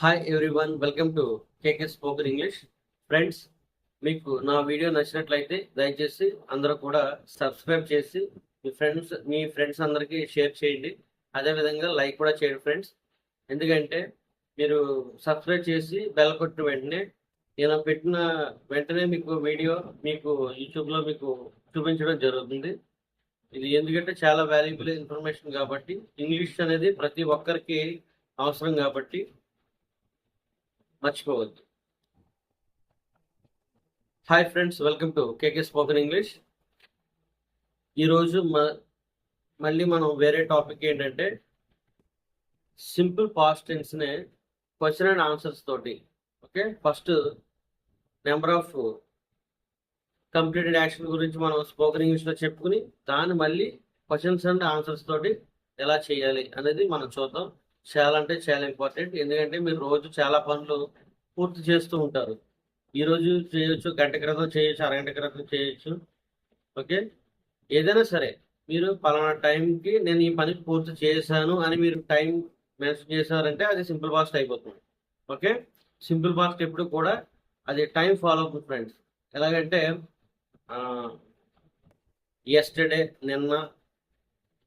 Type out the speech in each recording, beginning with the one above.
Hi everyone welcome to KK spoken English friends మీకు నా video నచ్చినట్లయితే దయచేసి అందరూ కూడా సబ్స్క్రైబ్ చేసి మీ ఫ్రెండ్స్ మీ ఫ్రెండ్స్ అందరికీ షేర్ చేయండి. అదేవిధంగా లైక్ కూడా చేయండి ఫ్రెండ్స్ ఎందుకంటే మీరు సబ్స్క్రైబ్ చేసి బెల్ కొట్టిన వెంటనే నేను పెట్టిన వెంటనే మీకు వీడియో మీకు యూట్యూబ్లో మీకు చూపించడం జరుగుతుంది. ఇది ఎందుకంటే చాలా వాల్యుబుల్ ఇన్ఫర్మేషన్ కాబట్టి ఇంగ్లీష్ అనేది ప్రతి ఒక్కరికి అవసరం కాబట్టి మర్చిపోవద్దు. Hi friends welcome to KK spoken English ఈరోజు మ మళ్ళీ మనం వేరే టాపిక్ ఏంటంటే సింపుల్ పాస్ట్ టెన్స్నే క్వశ్చన్ అండ్ ఆన్సర్స్ తోటి okay first number of completed action గురించి మనం స్పోకెన్ ఇంగ్లీష్లో చెప్పుకుని దాన్ని మళ్ళీ క్వశ్చన్స్ అండ్ ఆన్సర్స్ తోటి ఎలా చేయాలి అనేది మనం చూద్దాం. చాలా అంటే చాలా ఇంపార్టెంట్ ఎందుకంటే మీరు రోజు చాలా పనులు పూర్తి చేస్తూ ఉంటారు. ఈరోజు చేయొచ్చు గంట క్రితం చేయొచ్చు అరగంట క్రితం చేయొచ్చు. ఓకే? ఏదైనా సరే మీరు పలానా టైంకి నేను ఈ పని పూర్తి చేశాను అని మీరు టైం మెన్షన్ చేశారంటే అది సింపుల్ పాస్ట్ అయిపోతుంది. ఓకే? సింపుల్ పాస్ట్ ఎప్పుడు కూడా అది టైం ఫాలో అవుతుంది ఫ్రెండ్స్. ఎలాగంటే ఎస్టర్డే నిన్న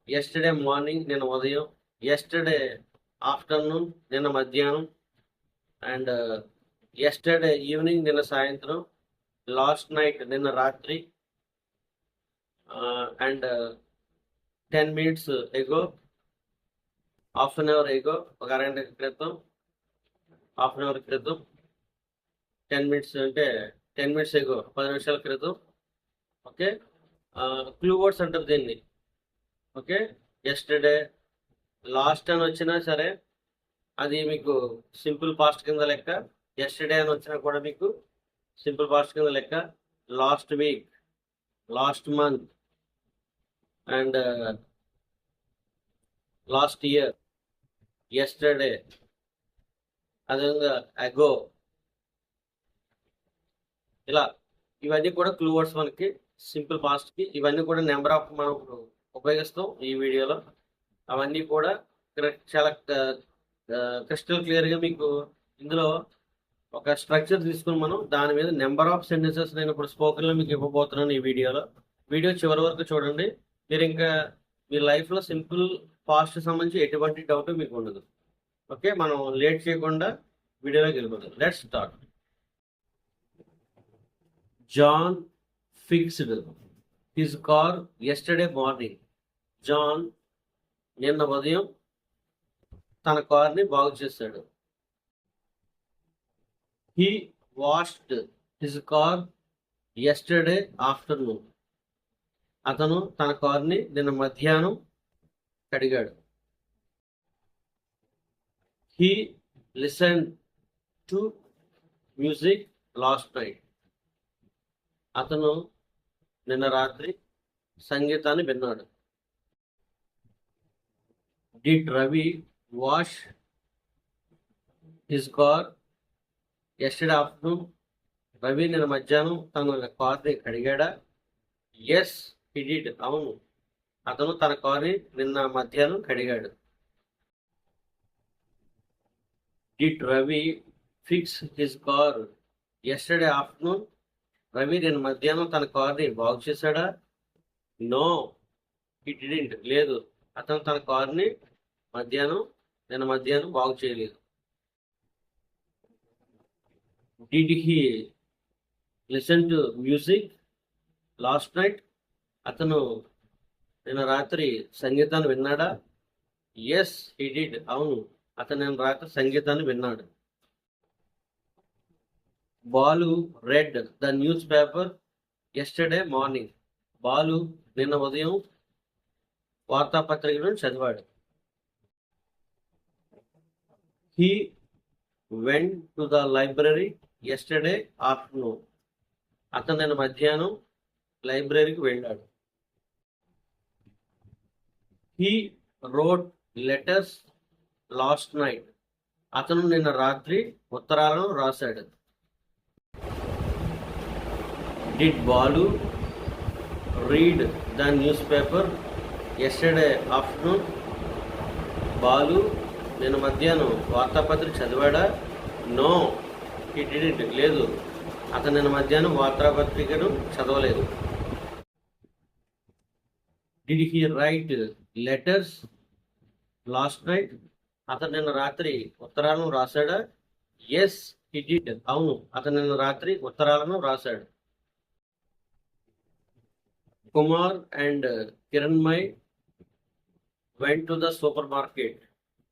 ఎస్టర్డే మార్నింగ్ నిన్న ఉదయం ఎస్టర్డే ఆఫ్టర్నూన్ నిన్న మధ్యాహ్నం అండ్ uh, ఎస్టర్డే ఈవినింగ్ నిన్న సాయంత్రం లాస్ట్ నైట్ నిన్న రాత్రి and ten minutes ago half an hour ago ఒక అరగంట క్రితం హాఫ్ అన్ అవర్ క్రితం టెన్ మినిట్స్ అంటే టెన్ మినిట్స్ ఎగో పది నిమిషాల క్రితం ఓకే క్లూ వర్డ్స్ అంటారు దీన్ని ఓకే ఎస్టర్డే లాస్ట్ అని వచ్చినా సరే అది మీకు సింపుల్ పాస్ట్ కింద లెక్క ఎస్టర్డే అని వచ్చినా కూడా మీకు సింపుల్ పాస్ట్ కింద లెక్క last week last month and last year yesterday అదేవిధంగా అగో ఇలా ఇవన్నీ కూడా క్లూ వర్డ్స్ మనకి సింపుల్ పాస్ట్కి ఇవన్నీ కూడా నెంబర్ ఆఫ్ మనం ఉపయోగిస్తాం ఈ వీడియోలో. అవన్నీ కూడా చాలా క్రిస్టల్ క్లియర్గా మీకు ఇందులో ఒక స్ట్రక్చర్ తీసుకుని మనం దాని మీద నెంబర్ ఆఫ్ సెంటెన్సెస్ నేను ఇప్పుడు స్పోకెన్లో మీకు ఇవ్వబోతున్నాను ఈ వీడియోలో. వీడియో చివరి వరకు చూడండి. మీరు ఇంకా మీ లైఫ్లో సింపుల్ ఫాస్ట్ సంబంధించి ఎటువంటి డౌట్ మీకు ఉండదు. ఓకే మనం లేట్ చేయకుండా వీడియోలోకి వెళ్ళిపోతాం let's start John fixed his car yesterday morning John నిన్న ఉదయం తన కార్ని బాగు చేశాడు. He washed his car yesterday afternoon అతను తన కార్ని నిన్న మధ్యాహ్నం కడిగాడు. He listen to music last night అతను నిన్న రాత్రి సంగీతాన్ని విన్నాడు. Did Ravi wash his car yesterday afternoon Ravi నిన్న మధ్యాహ్నం తన కార్ని కడిగాడా ఎస్ హీ డిడ్ అవును. అతను తన కార్ని నిన్న మధ్యాహ్నం కడిగాడు. Did Ravi fix his car yesterday afternoon Ravi నిన్న మధ్యాహ్నం తన కార్ని బాగు చేశాడా? నో ఇట్ డిడింట్ లేదు. అతను తన కార్ని మధ్యాహ్నం నిన్న మధ్యాహ్నం బాగు చేయలేదు. Did he listen to music last night అతను నిన్న రాత్రి సంగీతాన్ని విన్నాడా? ఎస్ హీ డిడ్ అవును అతను నిన్న రాత్రి సంగీతాన్ని విన్నాడు. Balu read the newspaper yesterday morning Balu నిన్న ఉదయం వార్తాపత్రికలను చదివాడు. He went to the library yesterday afternoon అతను నేను మధ్యాహ్నం లైబ్రరీకి వెళ్ళాడు. He wrote letters last night అతను నిన్న రాత్రి ఉత్తరాలను రాశాడు. Did Balu read the newspaper yesterday afternoon Balu నేను మధ్యాహ్నం వార్తాపత్రిక చదివాడా? నో. ఈ డిడింట్ లేదు. అతను నిన్న మధ్యాహ్నం వార్తాపత్రికను చదవలేదు. Did he write letters last night అతను నిన్న రాత్రి ఉత్తరాలను రాశాడా? ఎస్ హీ డిడ్ అవును. అతను నిన్న రాత్రి ఉత్తరాలను రాశాడు. Kumar and Kiranmayi went to the supermarket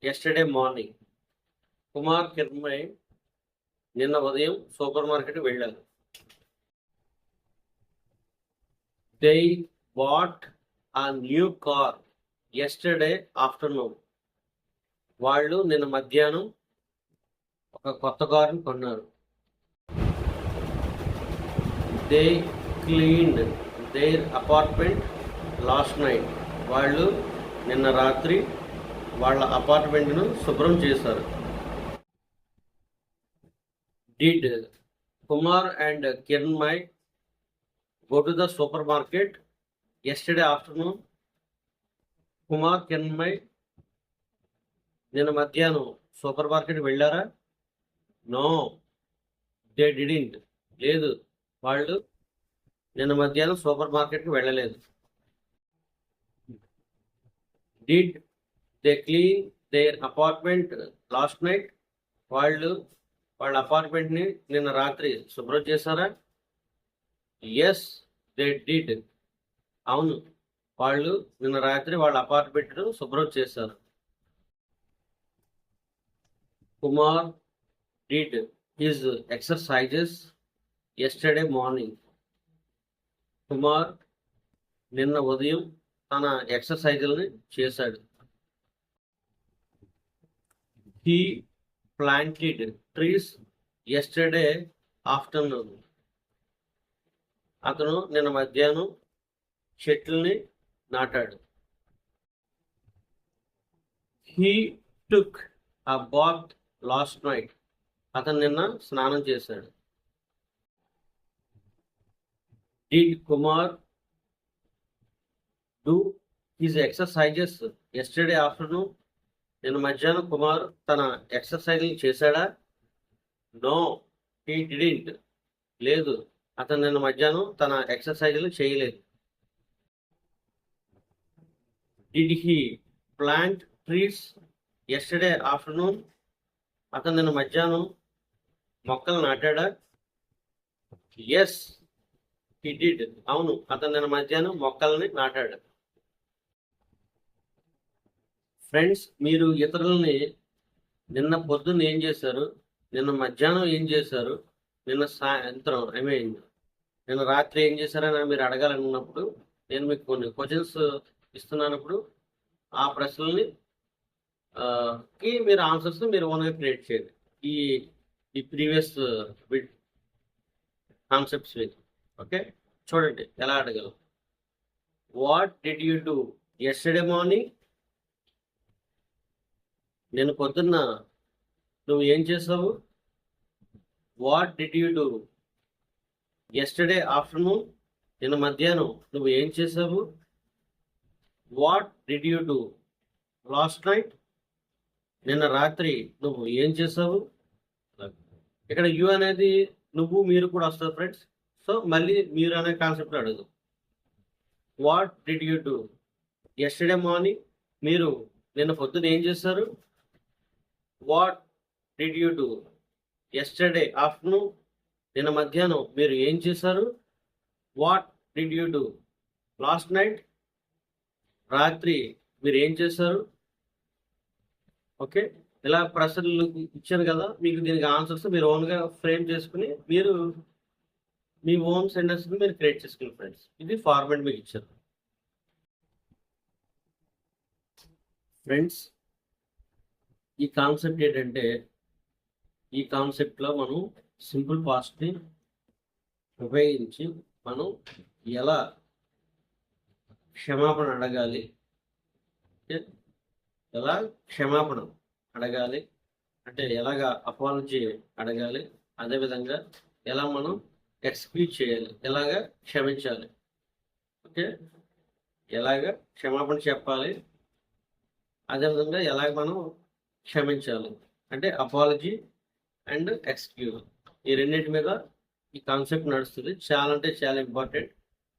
yesterday morning Kumar Kiranmayi నిన్న ఉదయం సూపర్ మార్కెట్ వెళ్ళారు they bought a new car yesterday afternoon వాళ్ళు నిన్న మధ్యాహ్నం ఒక కొత్త కారుని కొన్నారు. They cleaned their apartment last night వాళ్ళు నిన్న రాత్రి వాళ్ళ అపార్ట్మెంట్ను శుభ్రం చేశారు. Did Kumar and Kiranmayi go to the supermarket yesterday afternoon Kumar Kiranmayi నిన్న మధ్యాహ్నం సూపర్ మార్కెట్ వెళ్ళారా? నో దే డిడింట్ లేదు వాళ్ళు నిన్న మధ్యాహ్నం సూపర్ మార్కెట్కి వెళ్ళలేదు. Did they clean their apartment last night వాళ్ళు వాళ్ళ అపార్ట్మెంట్ని నిన్న రాత్రి శుభ్రం చేశారా? ఎస్ దే డిడ్ అవును వాళ్ళు నిన్న రాత్రి వాళ్ళ అపార్ట్మెంట్ను శుభ్రం చేశారు. Kumar did his exercises yesterday morning Kumar నిన్న ఉదయం తన ఎక్సర్సైజులని చేశాడు. He planted trees yesterday afternoon అతను నిన్న మధ్యాహ్నం చెట్లని నాటాడు. హీ టుక్ ఆ బాత్ లాస్ట్ నైట్ అతను నిన్న స్నానం చేశాడు. Did Kumar do his exercises yesterday afternoon నిన్న మధ్యాహ్నం కుమార్ తన ఎక్సర్సైజ్ చేశాడా? No he didn't. లేదు అతను నిన్న మధ్యాహ్నం తన ఎక్సర్సైజులు చేయలేదు. Did he plant trees yesterday afternoon? అతను నిన్న మధ్యాహ్నం మొక్కలు నాటాడా? Yes he did. అవును అతను నిన్న మధ్యాహ్నం మొక్కల్ని నాటాడు. ఫ్రెండ్స్ మీరు ఇతరులని నిన్న పొద్దున్న ఏం చేశారు? నిన్న మధ్యాహ్నం ఏం చేశారు? నిన్న సాయంత్రం ఐ మీన్ నిన్న రాత్రి ఏం చేశారని మీరు అడగాలనుకున్నప్పుడు నేను మీకు కొన్ని క్వశ్చన్స్ ఇస్తున్నానప్పుడు ఆ ప్రశ్నల్ని కి మీరు ఆన్సర్స్ మీరు ఓన్గా క్రియేట్ చేయండి. ఈ ఈ ప్రీవియస్ కాన్సెప్ట్స్ మీద ఓకే చూడండి ఎలా అడగలం. What did you do yesterday morning నేను పొద్దున్న నువ్వు ఏం చేసావు? What did you do yesterday afternoon నిన్న మధ్యాహ్నం నువ్వు ఏం చేసావు? What did you do last night నిన్న రాత్రి నువ్వు ఏం చేసావు? ఇక్కడ యు అనేది నువ్వు మీరు కూడా వస్తారు ఫ్రెండ్స్ సో మళ్ళీ మీరు అనే కాన్సెప్ట్ అడగదు. What did you do yesterday morning మీరు నిన్న పొద్దున ఏం చేశారు? What did you do yesterday afternoon నిన్న మధ్యాహ్నం మీరు ఏం చేశారు? What did you do last night రాత్రి మీరు ఏం చేశారు? ఓకే ఇలా ప్రశ్నలు ఇచ్చాను కదా మీకు దీనికి ఆన్సర్స్ మీరు ఓన్గా ఫ్రేమ్ చేసుకుని మీరు మీ ఓన్ సెంటెన్స్ని మీరు క్రియేట్ చేసుకుని ఫ్రెండ్స్ ఇది ఫార్మాట్ మీకు ఇచ్చారు. ఫ్రెండ్స్ ఈ కాన్సెప్ట్ ఏంటంటే ఈ కాన్సెప్ట్లో మనం సింపుల్ పాస్ట్ని ఉపయోగించి మనం ఎలా క్షమాపణ అడగాలి. ఎలా క్షమాపణ అడగాలి? అంటే ఎలాగా అపాలజీ అడగాలి? అదేవిధంగా ఎలా మనం ఎక్స్క్యూజ్ చేయాలి? ఎలాగా క్షమించాలి? ఓకే? ఎలాగ క్షమాపణ చెప్పాలి? అదేవిధంగా ఎలాగ మనం క్షమించాలి. అంటే అపాలజీ అండ్ ఎక్స్క్యూజ్ ఈ రెండింటి మీద ఈ కాన్సెప్ట్ నడుస్తుంది. చాలా అంటే చాలా ఇంపార్టెంట్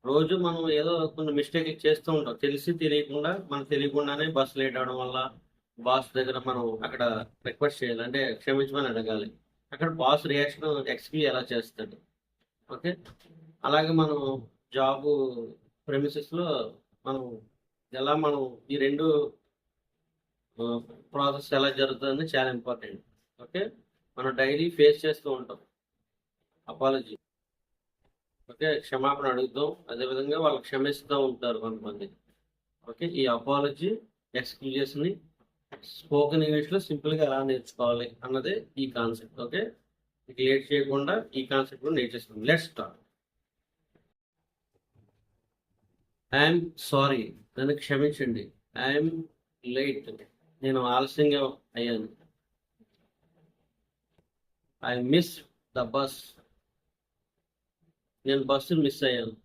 రోజు మనం ఏదో కొన్ని మిస్టేక్ చేస్తూ ఉంటాం. తెలిసి తెలియకుండా మనకు తెలియకుండానే బస్సు లేట్ అవడం వల్ల బాస్ దగ్గర మనం అక్కడ రిక్వెస్ట్ చేయాలి. అంటే క్షమించమని అడగాలి. అక్కడ బాస్ రియాక్షన్ ఎక్స్క్యూజ్ ఎలా చేస్తాడు? ఓకే అలాగే మనం జాబ్ ప్రెమిసెస్లో మనం ఎలా మనం ఈ రెండు ప్రాసెస్ ఎలా జరుగుతుంది చాలా ఇంపార్టెంట్. ఓకే? మనం డైలీ ఫేస్ చేస్తూ ఉంటాం. అపాలజీ. ఓకే? క్షమాపణ అడుగుతాం అదేవిధంగా వాళ్ళు క్షమిస్తూ ఉంటారు కొంతమంది. ఓకే? ఈ అపాలజీ ఎక్స్క్యూజెస్ని స్పోకెన్ ఇంగ్లీష్లో సింపుల్గా ఎలా నేర్చుకోవాలి అన్నదే ఈ కాన్సెప్ట్. ఓకే? మీకు లేట్ చేయకుండా ఈ కాన్సెప్ట్ కూడా నేర్చేస్తుంది లెట్ స్టార్ట్ ఐఎమ్ సారీ నన్ను క్షమించండి. ఐఎమ్ లేట్ నేను ఆలస్యంగా అయ్యాను. ఐ మిస్ ద బస్ నేను బస్సు మిస్ అయ్యాను.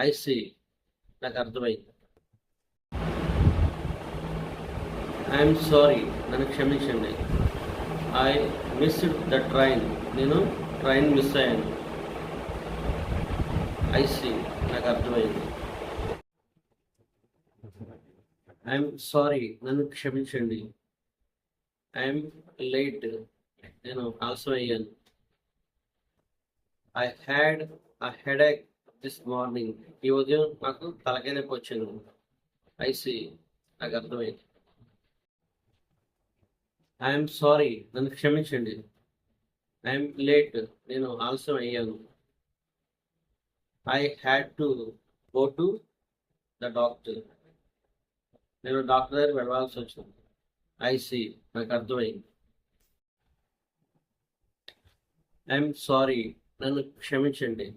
ఐ సి నాకు అర్థమైంది. ఐఎమ్ సారీ నన్ను క్షమించండి. ఐ మిస్డ్ ద ట్రైన్ నేను ట్రైన్ మిస్ అయ్యాను. ఐ సి నాకు అర్థమైంది. ఐఎమ్ సారీ నన్ను క్షమించండి. ఐఎమ్ లేట్ నేను ఆలస్యం అయ్యాను. I had a headache this morning ఈ ఉదయం నాకు తలకాయ నొప్పి వచ్చింది. ఐసి నాకు అర్థమైంది. ఐఎమ్ సారీ నన్ను క్షమించండి. ఐఎమ్ లేట్ నేను ఆలస్యం అయ్యాను. I had to go to the doctor నేను డాక్టర్ దగ్గర వెళ్ళాల్సి వచ్చింది. ఐసి నాకు అర్థమైంది. ఐఎమ్ సారీ నన్ను క్షమించండి.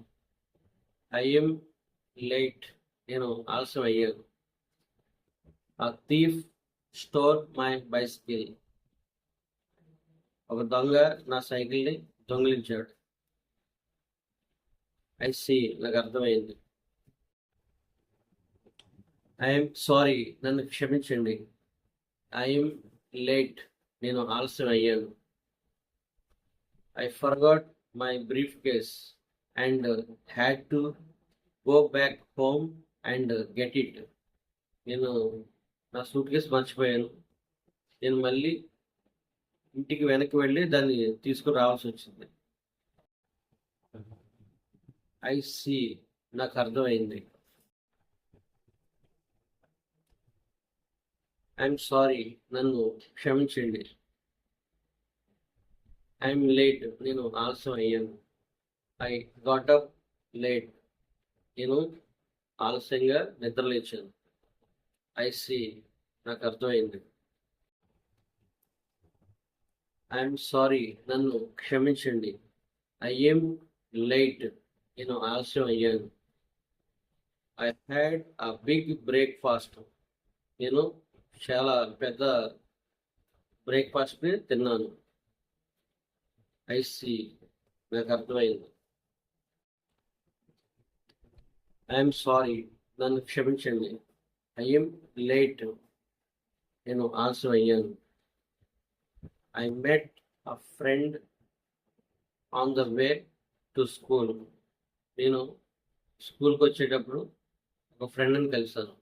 ఐఎమ్ లేట్ నేను ఆలస్యం అయ్యాను. ఆ థీఫ్ స్టోర్ మై బైసైకిల్. ఒక దొంగ నా సైకిల్ని దొంగిలించాడు. ఐసి నాకు అర్థమైంది. ఐఎమ్ సారీ నన్ను క్షమించండి. ఐఎమ్ లేట్ నేను ఆలస్యం అయ్యాను. I forgot my briefcase and had to go back home and get it నేను నా సూట్ కేస్ మర్చిపోయాను. నేను మళ్ళీ ఇంటికి వెనక్కి వెళ్ళి దాన్ని తీసుకుని రావాల్సి వచ్చింది. ఐ సీ నాకు అర్థమైంది. ఐఎమ్ సారీ నన్ను క్షమించండి. ఐఎమ్ లేట్ నేను ఆలస్యం అయ్యాను. ఐ అప్ లేట్ నేను ఆలస్యంగా నిద్రలేచాను ఐ నాకు అర్థమైంది. ఐఎమ్ సారీ నన్ను క్షమించండి. ఐఎమ్ లేట్ నేను ఆలస్యం అయ్యాను. I had a big breakfast నేను చాలా పెద్ద బ్రేక్ఫాస్ట్ని తిన్నాను. ఐసి నాకు అర్థమైంది. ఐఎమ్ సారీ నన్ను క్షమించండి. ఐఎమ్ లేట్ నేను ఆలస్యం అయ్యాను. I met a friend on the way to school నేను స్కూల్కి వచ్చేటప్పుడు ఒక ఫ్రెండ్ని కలిశాను.